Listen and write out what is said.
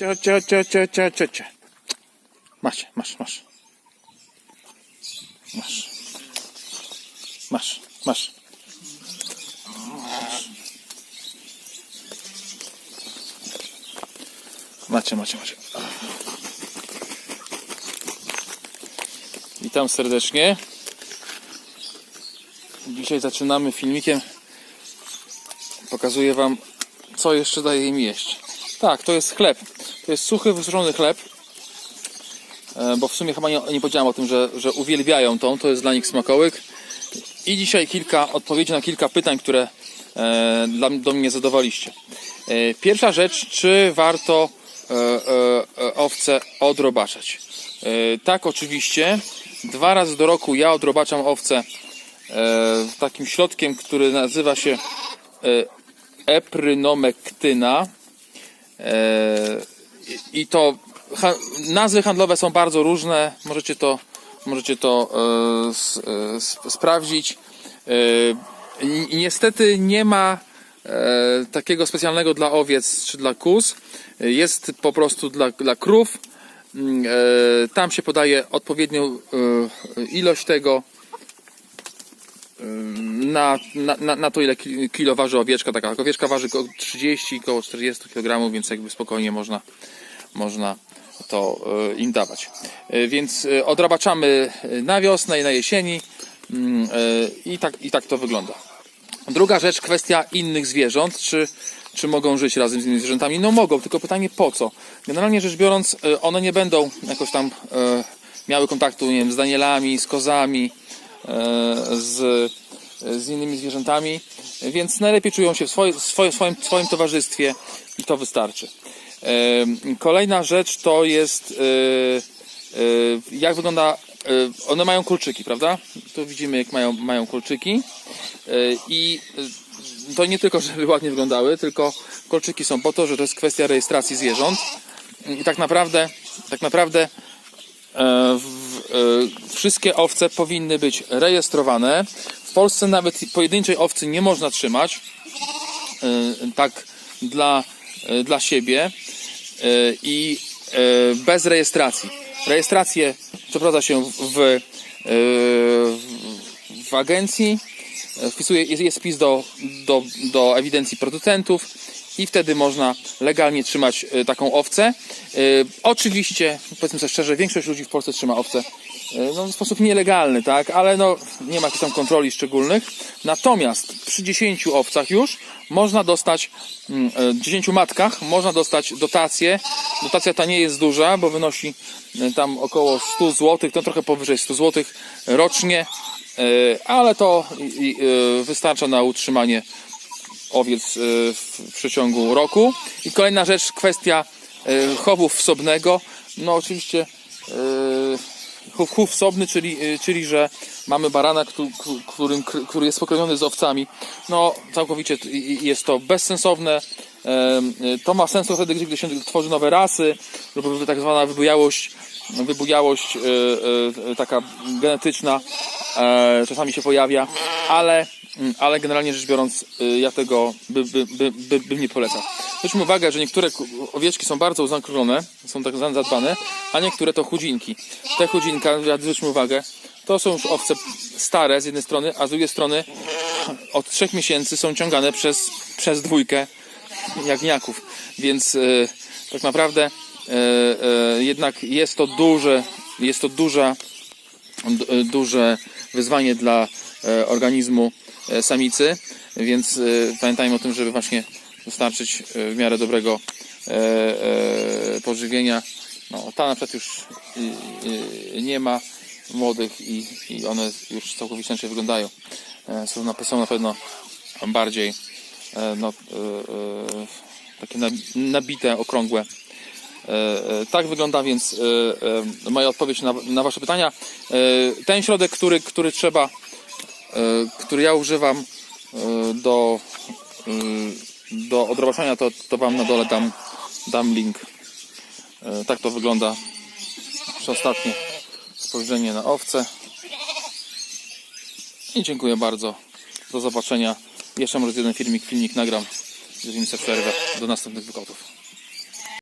Cio, cio, cio, cio, cio, cio, cio. Masz, masz, masz. Masz. Masz, masz. Macie, macie, macie. Witam serdecznie. Dzisiaj zaczynamy filmikiem. Pokazuję Wam, co jeszcze daje im jeść. Tak, to jest chleb. To jest suchy, wysuszony chleb. E, Bo w sumie chyba nie, nie powiedziałem o tym, że, że uwielbiają tą. To jest dla nich smakołyk. I dzisiaj kilka odpowiedzi na kilka pytań, które e, dla, do mnie zadawaliście. E, pierwsza rzecz, czy warto owce odrobaczać? Tak, oczywiście. Dwa razy do roku ja odrobaczam owce takim środkiem, który nazywa się eprynomektyna. E, i- to nazwy handlowe są bardzo różne. Możecie to, możecie to e, e, sp- sprawdzić. Niestety nie ma takiego specjalnego dla owiec czy dla kóz. Jest po prostu dla, dla krów. Mm, Tam się podaje odpowiednią ilość tego na, na, na, to, ile ki- kilo waży owieczka. Taka owieczka waży około 30, około 40 kg, więc jakby spokojnie można, można to e, im dawać. E, Więc e, odrabaczamy na wiosnę i na jesieni mm, i tak, i tak to wygląda. Druga rzecz, kwestia innych zwierząt. Czy, czy mogą żyć razem z innymi zwierzętami? No mogą, tylko pytanie po co? Generalnie rzecz biorąc, one nie będą jakoś tam miały kontaktu nie wiem, z Danielami, z kozami, z, z innymi zwierzętami, więc najlepiej czują się w swoim, swoim, towarzystwie i to wystarczy. E, Kolejna rzecz to jest e, e, jak wygląda. e, One mają kolczyki, prawda? Tu widzimy, jak mają, mają kolczyki. E, I e, to nie tylko, żeby ładnie wyglądały, tylko kolczyki są po to, że to jest kwestia rejestracji zwierząt. I tak naprawdę, tak naprawdę e, e, wszystkie owce powinny być rejestrowane. W Polsce nawet pojedynczej owcy nie można trzymać e, tak dla, e, dla siebie e, i bez rejestracji. Rejestrację przeprowadza się w, w, w agencji, wpisuje, jest, jest wpis do, do, do ewidencji producentów i wtedy można legalnie trzymać e, taką owcę. E, Oczywiście, powiedzmy sobie szczerze, większość ludzi w Polsce trzyma owce e, no, w sposób nielegalny, tak, ale no, nie ma jakichś tam kontroli szczególnych. Natomiast przy 10 owcach już można dostać, mm, e, 10 matkach można dostać dotację. Dotacja ta nie jest duża, bo wynosi tam około 100 zł, to trochę powyżej 100 zł rocznie, ale to wystarcza na utrzymanie owiec e, w przeciągu roku. I kolejna rzecz, kwestia e, chowu wsobnego. No oczywiście e, chów, chów wsobny, czyli, czyli że mamy barana, któ- któ- którym, który jest pokroniony z owcami. No całkowicie jest to bezsensowne. To ma sens wtedy, gdy się tworzy nowe rasy lub tak zwana wybujałość, wybujałość taka genetyczna czasami się pojawia, ale, mm, ale generalnie rzecz biorąc e, ja tego by, by, by, by, bym nie polecał. Zwróćmy uwagę, że niektóre owieczki są bardzo zakrólone, są tak zadbane, a niektóre to chudzinki. Te chudzinka, zwróćmy uwagę, to są już owce stare z jednej strony, a z drugiej strony od trzech miesięcy są ciągane przez, przez dwójkę jagniaków, więc e, tak naprawdę e, e, jednak jest to duże, jest to duża, e, duże wyzwanie dla e, organizmu e, samicy, więc e, pamiętajmy o tym, żeby właśnie dostarczyć e, w miarę dobrego e, e, pożywienia. No, ta na przykład już nie ma młodych i, one już całkowicie inaczej wyglądają. E, Są na, są na pewno bardziej e, no, e, e, takie nab- nabite, okrągłe. E, e, Tak wygląda więc e, moja odpowiedź na, na Wasze pytania. Ten środek, który, który trzeba, który ja używam do, do odrobaczania, to, to Wam na dole dam, dam link. Tak to wygląda przy ostatnie spojrzenie na owce. I dziękuję bardzo. Do zobaczenia. Jeszcze może jeden filmik, filmik nagram. Zrobimy sobie przerwę. Do następnych wykładów.